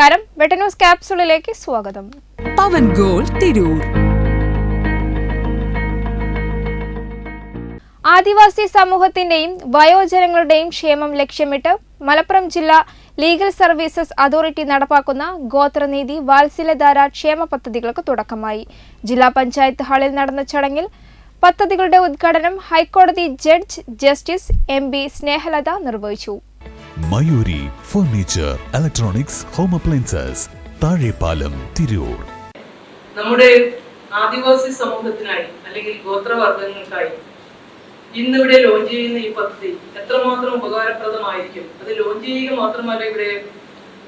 നമസ്കാരം. വെട്ടന്യൂസ് ക്യാപ്സൂളിലേക്ക് സ്വാഗതം. പവൻ ഗോൾ തിരൂർ. ആദിവാസി സമൂഹത്തിന്റെയും വയോജനങ്ങളുടെയും ക്ഷേമം ലക്ഷ്യമിട്ട് മലപ്പുറം ജില്ലാ ലീഗൽ സർവീസസ് അതോറിറ്റി നടപ്പാക്കുന്ന ഗോത്രനീതി വാത്സല്യധാര ക്ഷേമ പദ്ധതികൾക്ക് തുടക്കമായി. ജില്ലാ പഞ്ചായത്ത് ഹാളിൽ നടന്ന ചടങ്ങിൽ പദ്ധതികളുടെ ഉദ്ഘാടനം ഹൈക്കോടതി judge justice M B Snehalatha നിർവഹിച്ചു. Mayuri furniture electronics home appliances Thazhepalam Tirur. നമ്മുടെ ആദിവാസി സമൂഹത്തിനായി അല്ലെങ്കിൽ ഗോത്രവർഗങ്ങൾക്കായി ഇന്നിവിടെ ലോഞ്ച് ചെയ്യുന്ന ഈ പദ്ധതി എത്രമാത്രം ഉപകാരപ്രദമായിരിക്കും? അത് ലോഞ്ച് ചെയ്യുക മാത്രമല്ല ഇവിടെ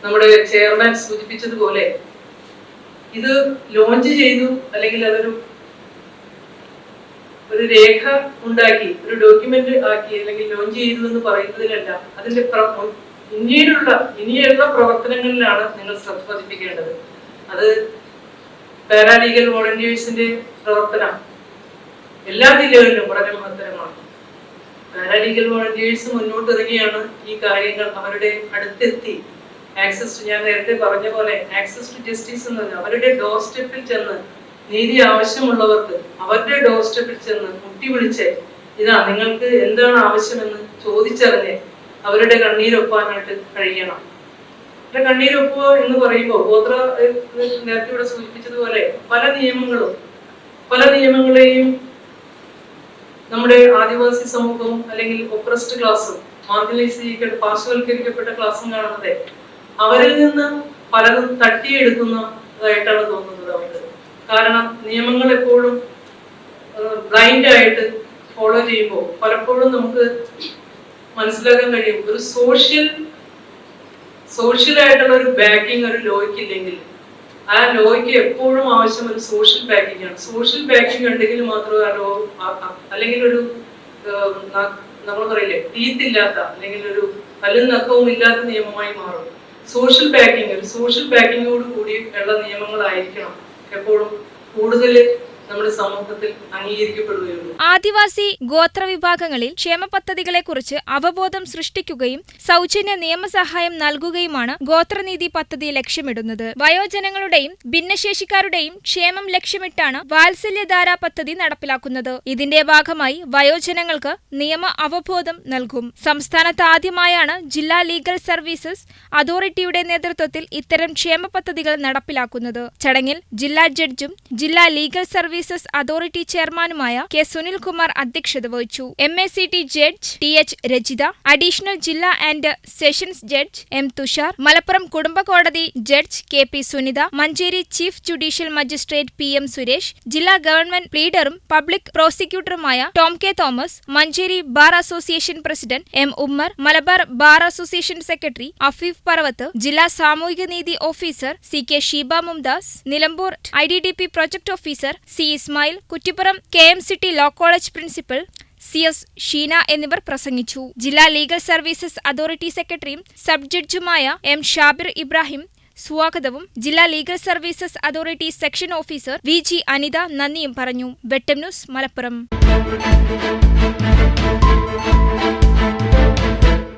നമ്മുടെ ചെയർമാൻ സൂചിപ്പിച്ചതുപോലെ ഇത് ലോഞ്ച് ചെയ്തു അല്ലെങ്കിൽ അതൊരു ഒരു രേഖ ഉണ്ടാക്കി ഒരു ഡോക്യുമെന്റ് ആക്കി അല്ലെങ്കിൽ ലോഞ്ച് ചെയ്തു എന്ന് പറയുന്നതിലല്ല അതിന്റെ ഇന്ത്യയിലുള്ള ഇനിയുള്ള പ്രവർത്തനങ്ങളിലാണ് നിങ്ങൾ ശ്രദ്ധ പതിപ്പിക്കേണ്ടത്. അത് പാരാലീഗൽ വോളണ്ടിയേഴ്സിന്റെ പ്രവർത്തനം. എല്ലാ ജില്ലകളിലും വളരെ മഹത്തരമാണ്. പാരാലീഗൽ വോളണ്ടിയേഴ്സ് മുന്നോട്ട് ഇറങ്ങിയാണ് ഈ കാര്യങ്ങൾ അവരുടെ അടുത്തെത്തി. ആക്സസ് ഞാൻ നേരത്തെ പറഞ്ഞ പോലെ ആക്സസ് ടു ജസ്റ്റിസ് എന്നത് അവരുടെ ഡോർ സ്റ്റെപ്പിൽ ചെന്ന് നീതി ആവശ്യമുള്ളവർക്ക് അവരുടെ ഡോർ സ്റ്റെപ്പിൽ ചെന്ന് മുട്ടി വിളിച്ച് ഇതാ നിങ്ങൾക്ക് എന്താണ് ആവശ്യമെന്ന് ചോദിച്ചറിഞ്ഞ് അവരുടെ കണ്ണീരൊപ്പാനായിട്ട് കഴിയണം. അവരുടെ കണ്ണീരൊപ്പുക എന്ന് പറയുമ്പോൾ ഗോത്ര നേരത്തെ ഇവിടെ സൂചിപ്പിച്ചതുപോലെ പല നിയമങ്ങളും പല നിയമങ്ങളെയും നമ്മുടെ ആദിവാസി സമൂഹവും അല്ലെങ്കിൽ ഒപ്രസ്ഡ് ക്ലാസ്സും മാർജിനലൈസ് ചെയ്യപ്പെട്ട പാർശ്വവൽക്കരിക്കപ്പെട്ട ക്ലാസ്സും കാണുന്നത് അവരിൽ നിന്ന് പലതും തട്ടിയെടുക്കുന്നതായിട്ടാണ് തോന്നുന്നത് അവർക്ക്. കാരണം നിയമങ്ങൾ എപ്പോഴും ബ്ലൈൻഡ് ആയിട്ട് ഫോളോ ചെയ്യുമ്പോൾ പലപ്പോഴും നമുക്ക് മനസ്സിലാക്കാൻ കഴിയും. ഒരു സോഷ്യൽ ആയിട്ടുള്ള ഒരു ബാക്കിംഗ് ഒരു ലോയ്ക്ക് ഇല്ലെങ്കിൽ ആ ലോയ്ക്ക് എപ്പോഴും ആവശ്യം ഒരു സോഷ്യൽ ബാക്കിംഗ് ആണ്. സോഷ്യൽ ബാക്കിംഗ് ഉണ്ടെങ്കിൽ മാത്രമേ ആ ലോ അല്ലെങ്കിൽ ഒരു നമ്മൾ പറയില്ലേ തീത്തില്ലാത്ത അല്ലെങ്കിൽ ഒരു അല്ലും നഖവും ഇല്ലാത്ത നിയമമായി മാറും. സോഷ്യൽ ബാക്കിംഗ് ഒരു സോഷ്യൽ ബാക്കിങ്ങോട് കൂടി ഉള്ള നിയമങ്ങളായിരിക്കണം. എപ്പോഴും കൂടുതൽ നമ്മുടെ സമൂഹത്തിൽ അംഗീകരിക്കപ്പെടുകയുള്ളൂ. ആദിവാസി ഗോത്രവിഭാഗങ്ങളിൽ ക്ഷേമ പദ്ധതികളെക്കുറിച്ച് അവബോധം സൃഷ്ടിക്കുകയും സൗജന്യ നിയമസഹായം നൽകുകയുമാണ് ഗോത്രനീതി പദ്ധതി ലക്ഷ്യമിടുന്നത്. വയോജനങ്ങളുടെയും ഭിന്നശേഷിക്കാരുടെയും ക്ഷേമം ലക്ഷ്യമിട്ടാണ് വാത്സല്യധാര പദ്ധതി നടപ്പിലാക്കുന്നത്. ഇതിന്റെ ഭാഗമായി വയോജനങ്ങൾക്ക് നിയമ അവബോധം നൽകും. സംസ്ഥാനത്ത് ആദ്യമായാണ് ജില്ലാ ലീഗൽ സർവീസസ് അതോറിറ്റിയുടെ നേതൃത്വത്തിൽ ഇത്തരം ക്ഷേമ പദ്ധതികൾ നടപ്പിലാക്കുന്നത്. ചടങ്ങിൽ ജില്ലാ ജഡ്ജും ജില്ലാ ലീഗൽ സർവീസസ് അതോറിറ്റി ചെയർമാനുമായ കെ സുനിൽകുമാർ അധ്യക്ഷത വഹിച്ചു. M A C T judge T H Rajitha additional ജില്ലാ and sessions judge M Thushar Malappuram കുടുംബ കോടതി judge K P Sunitha Manjeri chief judicial magistrate P M Suresh ജില്ലാ ഗവൺമെന്റ് പ്ലീഡറും public പ്രോസിക്യൂട്ടറുമായ Tom K Thomas Manjeri bar association president M Ummer Malabar bar association secretary Afeef Paravath ജില്ലാ സാമൂഹിക നീതി officer C K Sheeba Mumtas Nilambur I D D P project officer C Ismail Kuttippuram K M city law college principal C S Sheena എന്നിവർ പ്രസംഗിച്ചു. ജില്ലാ legal services authority സെക്രട്ടറിയും sub ജഡ്ജുമായ M Shabir Ibrahim സ്വാഗതവും ജില്ലാ legal services authority section officer V G Anitha നന്ദിയും പറഞ്ഞു. Vettam news Malappuram.